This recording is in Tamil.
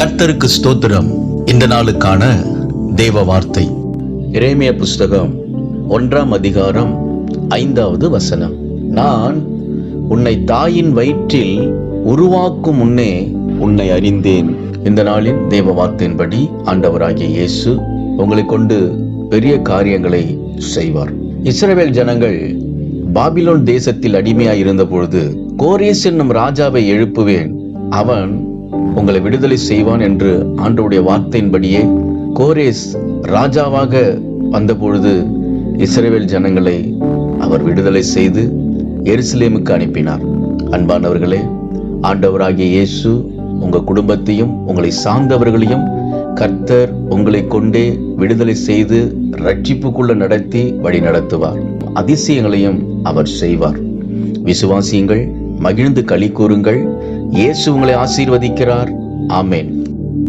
கர்த்தருக்கு ஸ்தோத்திரம். இந்த நாளுக்கான தேவ வார்த்தை. இறைமைய புஸ்தகம் ஒன்றாம் அதிகாரம் ஐந்தாவது வசனம். நான் உன்னை தாயின் வயிற்றில் உருவாக்கும் முன்னே உன்னை அறிந்தேன். இந்த நாளின் தேவ வார்த்தையின்படி ஆண்டவராகிய இயேசு உங்களை கொண்டு பெரிய காரியங்களை செய்வார். இஸ்ரவேல் ஜனங்கள் பாபிலோன் தேசத்தில் அடிமையாய் இருந்த பொழுது கோரேஸ் என்னும் ராஜாவை எழுப்புவேன். அவன் உங்களை விடுதலை செய்வான் என்று ஆண்டவுடைய வார்த்தையின்படியே கோரேஸ் ராஜாவாக வந்தபொழுது இஸ்ரேவேல் ஜனங்களை அவர் விடுதலை செய்து எருசலேமுக்கு அனுப்பினார். அன்பானவர்களே ஆண்டவராகிய இயேசு உங்க குடும்பத்தையும் உங்களை சார்ந்தவர்களையும் கர்த்தர் உங்களை கொண்டே விடுதலை செய்து ரட்சிப்புக்குள்ள நடத்தி வழி நடத்துவார். அதிசயங்களையும் அவர் செய்வார். விசுவாசியுங்கள் மகிழ்ந்து களி கூறுங்கள். இயேசு உங்களை ஆசீர்வதிக்கிறார். ஆமேன்.